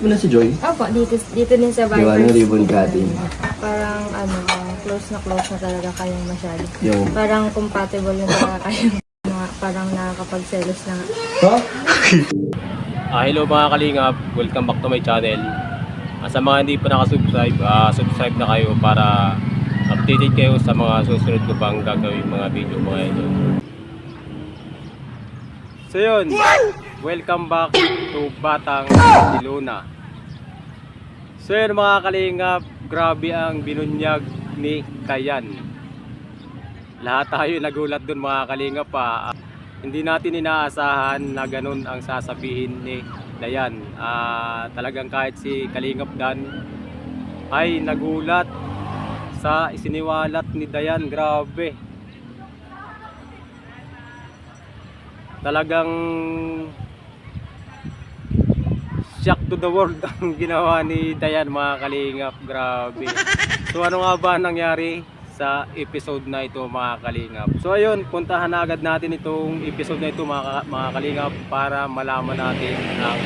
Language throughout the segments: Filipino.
mo na si Joy? Opo, dito, dito din sa Vipers. yung ribbon cutting? Parang ano, close na close na talaga kayong masyado. Yung... Parang compatible na talaga kayong mga parang nakakapagselos na nga. Ha? Ah, hello mga kalingap, welcome back to my channel. Ah, sa mga hindi pa nakasubscribe, ah, subscribe na kayo para updated kayo sa mga susunod ko pang gagawin mga video mga idol. So yun, welcome back to Batang Siluna. So yun mga kalingap, grabe ang binunyag ni Kayan. Lahat tayo nagulat dun mga kalingap pa. Hindi natin inaasahan na ganun ang sasabihin ni Dayan. Ah, talagang kahit si Kalingap Dan ay nagulat sa isiniwalat ni Dayan. Grabe. Talagang shock to the world ang ginawa ni Dayan mga Kalingap. Grabe. So ano nga ba ang nangyari sa episode na ito mga kalingap. So ayun, puntahan na agad natin itong episode na ito mga, mga kalingap para malaman natin ang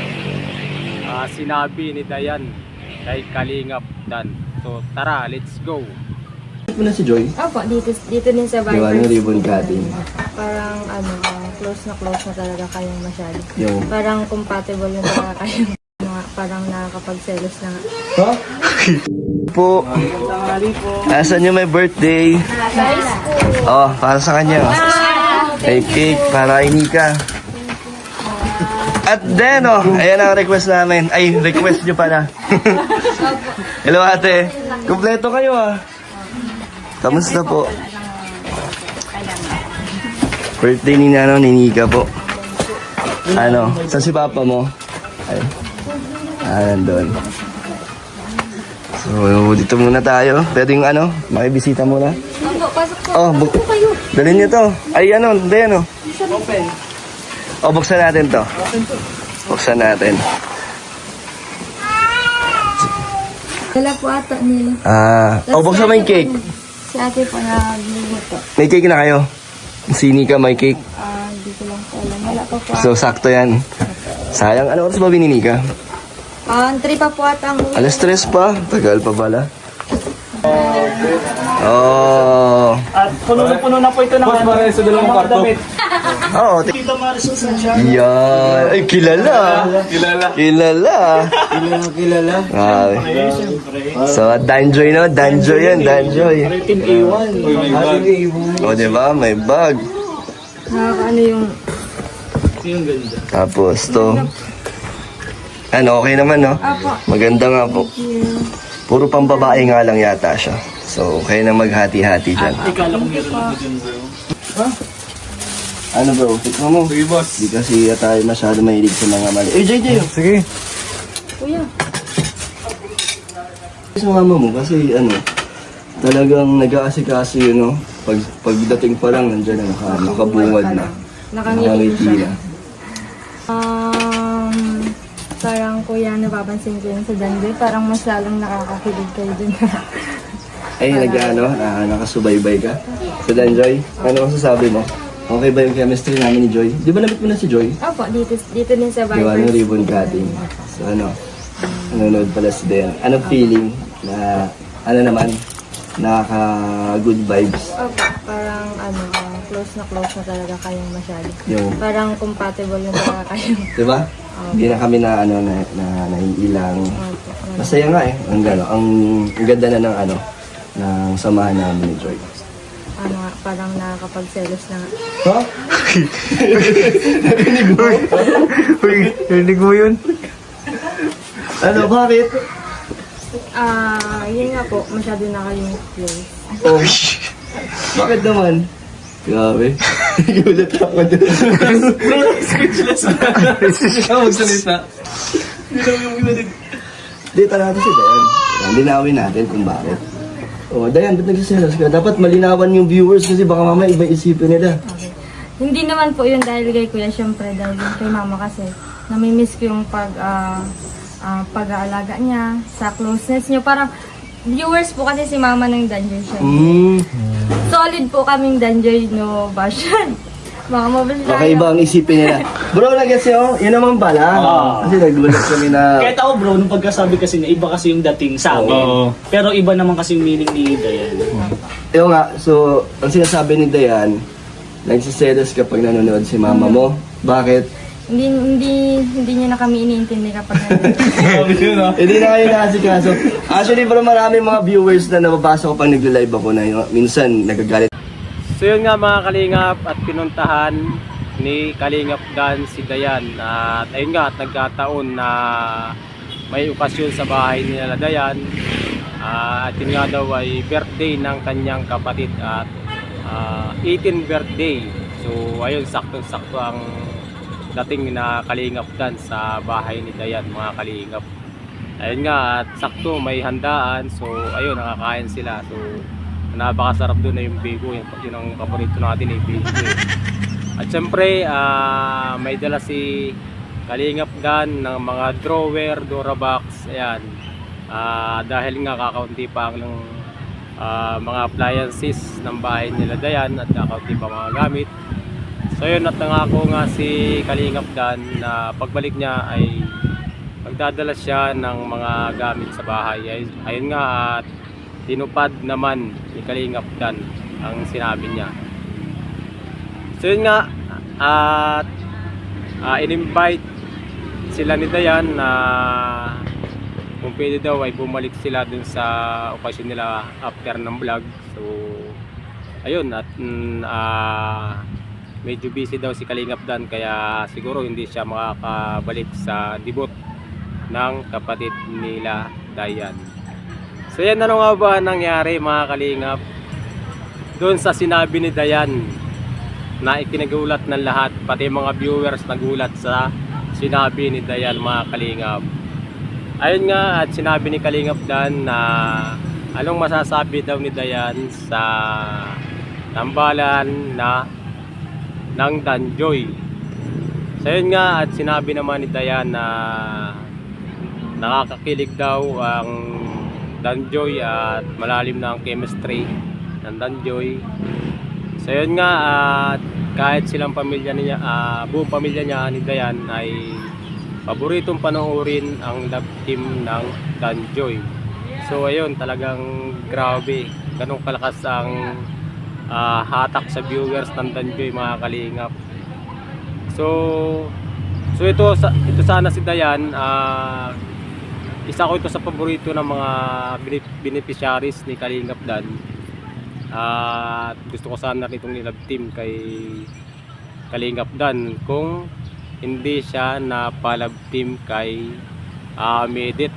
ah, sinabi ni Dayan kay Kalingap Dan. So tara, let's go! mo na si Joy? Opo, dito, dito din sa Di ba, Vipers. yung ribbon cutting? Parang ano, close na close na talaga kayong masyado. Yung... Parang compatible na talaga kayong parang nakakapagselos na nga. Ha? po. Asan yung may birthday? Oh, para sa kanya. May cake para kay Nika. At then, oh, ayan ang request namin. Ay, request nyo pala. Hello ate. Kompleto kayo ah. Kamusta po? Birthday ni Nano ni Nika po. Ano, saan si Papa mo? Ay. Ah, nandun. So, dito muna tayo. Pwede yung ano, makibisita muna. Opo, pasok po. Oh, bu- kayo. Dalhin niyo to. Ay, ano, hindi, ano. Open. O, buksan natin to. Buksan natin. Dala po ata ni... Ah, o, buksan mo yung cake. Si ate po na lumuto. May cake na kayo. Sini ka, may cake. Ah, hindi ko lang po alam. Wala pa po. So, sakto yan. Sayang, ano oras ba binini ka? Ah, uh, pa po ata ang uwi. Alas tres pa. Tagal pa pala. Oh. At puno na na po ito ng Boss Maria sa dalawang kwarto. Oo. Oh, Tita Marisol Sancha. yan. Ay, kilala. Kilala. Kilala. Kilala, kilala. Ah, so, Danjoy no? Danjoy yan, Danjoy. Team A1. Team A1. O, di ba? May bag. Nakakaano yung... Yung ganda. Tapos, to. Ano, okay naman, no? Apo. Maganda nga po. Puro pang babae nga lang yata siya. So, kayo na maghati-hati dyan. Ikala ko meron ako dyan bro. Ano bro, tikman mo. Sige boss. Di kasi tayo masyado mahilig sa mga mali. Eh, JJ! Sige. Kuya. Sa mama mo kasi ano, talagang nag-aasikaso yun, no? Pag, pagdating pa lang, nandiyan na, naka, nakabungad na. Nakangiti Nakangiti siya. na. Kuya, napapansin ko yun sa Danjoy. Parang mas lalong nakakakilig kayo dun. Ay, nag-ano, na, nakasubaybay ka. Sa Danjoy, ano masasabi mo? Okay ba yung chemistry namin ni Joy? Di ba namit mo na si Joy? Opo, dito, dito din sa Di ba, yung Vipers. ribbon cutting. So ano, nanonood pala si Den. Anong feeling na, ano naman, nakaka-good vibes? Opo, parang ano, close na close na talaga kayong masyado. Yung, Parang compatible na talaga kayong. di ba? Hindi na kami na, ano, na, na, naiilang. Opo. Masaya nga eh. Ang, gano, ang, ang ganda na ng, ano, ng samahan namin ni Joy. Ano, nga, parang nakakapagselos na nga. Ha? Narinig mo? Uy, narinig mo yun? Ano, bakit? Ah, yun nga po, masyado na kayong close. Oh. Bakit naman? Grabe. Gulat ako dun. Speechless. Ikaw magsalita. Hindi lang yung ginag... Dito natin si Dayan. Yan, linawin natin kung bakit. Oh, Dayan, ba't nagsiselos ka? Dapat malinawan yung viewers kasi baka mamaya iba isipin nila. Okay. Hindi naman po yun dahil kay kuya, syempre dahil yun kay mama kasi namimiss ko yung pag, ah, ah, pag-aalaga niya, sa closeness niyo. Parang viewers po kasi si mama ng Danjoy siya. Hmm. Solid po kaming Danjoy no bashan. Baka mabalik tayo. Baka iba ang isipin nila. Bro, nag-guess nyo? Yun naman pala. Oo. Kasi nagulat kami na... Kahit ako bro, nung pagkasabi kasi niya, iba kasi yung dating sa amin. Oo. Pero iba naman kasi yung meaning ni Dayan. Ewan nga, so, ang sinasabi ni Dayan, nagsiselos kapag nanonood si mama mo. Bakit? Hindi, hindi, hindi niya na kami iniintindi kapag. Hindi na kayo nakasikaso. Actually, bro, marami mga viewers na nababasa ko pag nag-live ako na yung, minsan nagagalit. So yun nga mga kalingap at pinuntahan ni Kalingap Dan si Dayan. At ayun nga at nagkataon na may okasyon sa bahay nila Dayan. Ah, at yun nga daw ay birthday ng kanyang kapatid at ah, 18 birthday. So ayun sakto-sakto ang dating na Kalingap Dan sa bahay ni Dayan mga Kalingap. Ayun nga at sakto may handaan. So ayun nakakain sila. So napakasarap doon na yung bigo. Yun, yun ang paborito natin yung bigo. At syempre ah, may dala si Kalingap Dan ng mga drawer, Durabox ayan. Ah, dahil nga kakaunti pa ang ah, mga appliances ng bahay nila Dayan at kakaunti pa mga gamit so yun at nangako nga si Kalingap Dan na pagbalik niya ay magdadala siya ng mga gamit sa bahay ay, ayun nga at tinupad naman ni Kalingap Dan ang sinabi niya. So yun nga at ah, in-invite sila ni Dayan na kung pwede daw ay bumalik sila dun sa okasyon nila after ng vlog. So ayun at ah, medyo busy daw si Kalingap Dan kaya siguro hindi siya makakabalik sa debut ng kapatid nila Dayan. So yan ano nga ba nangyari mga kalingap doon sa sinabi ni Dayan na ikinagulat ng lahat pati mga viewers nagulat sa sinabi ni Dayan mga kalingap. Ayun nga at sinabi ni Kalingap Dan na anong masasabi daw ni Dayan sa tambalan na ng Danjoy. So yun nga at sinabi naman ni Dayan na nakakakilig daw ang Danjoy at malalim na ang chemistry ng Danjoy. So yun nga at kahit silang pamilya niya, ah, buong pamilya niya ni Dayan ay paboritong panoorin ang love team ng Danjoy. So ayun talagang grabe, ganong kalakas ang ah, hatak sa viewers ng Danjoy mga kalingap. So so ito ito sana si Dayan ah isa ko ito sa paborito ng mga bene- beneficiaries ni Kalingap Dan. At gusto ko sana itong nilab team kay Kalingap Dan kung hindi siya napalab team kay uh, Medit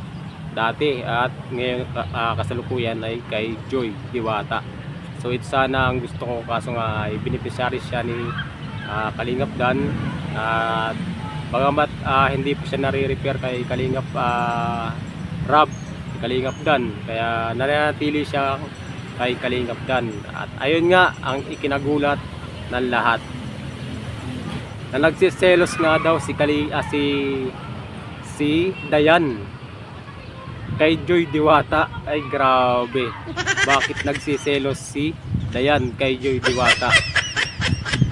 dati at ngayon ah, kasalukuyan ay kay Joy Diwata. So ito sana ang gusto ko kaso nga ay beneficiary siya ni ah, Kalingap Dan at Bagamat ah, hindi po siya nare-repair kay Kalingap ah, Rab, Kalingap Dan. Kaya nananatili siya kay Kalingap Dan. At ayun nga ang ikinagulat ng lahat. Na nagsiselos nga daw si Kali ah, si si Dayan kay Joy Diwata. Ay grabe. Bakit nagsiselos si Dayan kay Joy Diwata?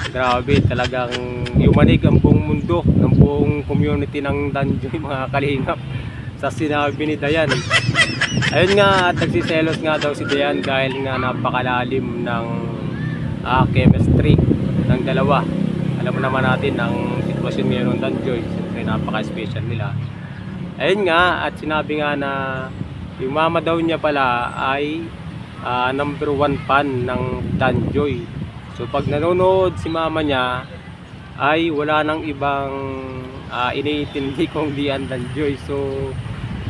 Grabe, talagang yumanig ang buong mundo, ng buong community ng Danjoy mga kalingap sa sinabi ni Dayan. Ayun nga, at nagsiselos nga daw si Dayan dahil nga napakalalim ng ah, chemistry ng dalawa. Alam mo naman natin ang sitwasyon ngayon ng Danjoy, siyempre napaka-special nila. Ayun nga, at sinabi nga na yung mama daw niya pala ay ah, number one fan ng Danjoy. So pag nanonood si mama niya ay wala nang ibang ah, iniintindi kung di ang Danjoy. So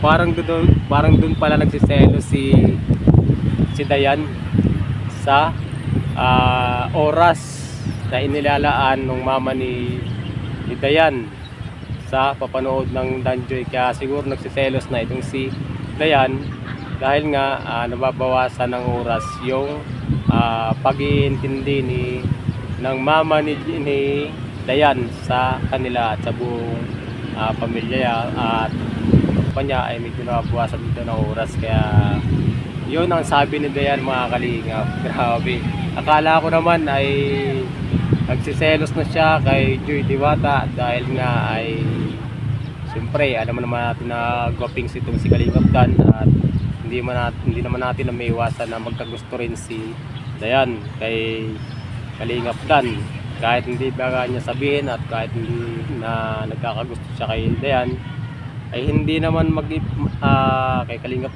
parang doon parang doon pala nagsiselo si si Dayan sa ah, oras na inilalaan ng mama ni ni Dayan sa papanood ng Danjoy. Kaya siguro nagsiselos na itong si Dayan dahil nga ah, nababawasan ng oras yung ah, pag-iintindi ni ng mama ni, ni Dayan sa kanila at sa buong ah, pamilya at pa niya ay medyo nababawasan dito ng oras. Kaya yun ang sabi ni Dayan mga kalingap. Grabe. Akala ko naman ay nagsiselos na siya kay Joy Diwata dahil nga ay siyempre alam mo naman natin na gwaping si itong si Dan at hindi, man natin, hindi naman natin na may iwasan na magkagusto rin si Dayan kay Dan kahit hindi ba niya sabihin at kahit hindi na nagkakagusto siya kay Dayan ay hindi naman mag ah, kay Kalingap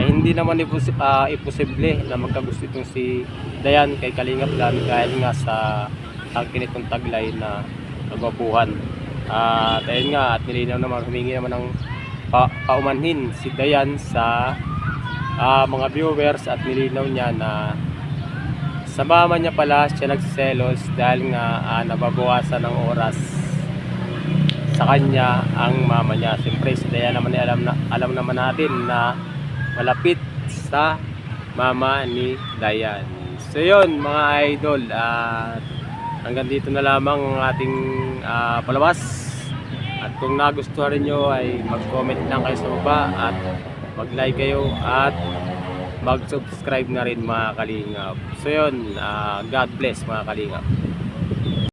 ay hindi naman ipos, ah, imposible na magkagusto itong si Dayan kay Kalingap Dan dahil nga sa tangkin itong taglay na nagwapuhan. At ayun nga, at nilinaw naman, humingi naman ng pa, paumanhin si Dayan sa ah, mga viewers at nilinaw niya na sa mama niya pala siya nagsiselos dahil nga ah, nababawasan ng oras sa kanya ang mama niya. Siyempre, si Dayan naman ay alam, na, alam naman natin na malapit sa mama ni Dayan. So yun mga idol, at hanggang dito na lamang ang ating ah, palabas. Kung nagustuhan rin nyo ay mag-comment lang kayo sa baba at mag-like kayo at mag-subscribe na rin mga kalingap. So yun, ah, God bless mga kalingap.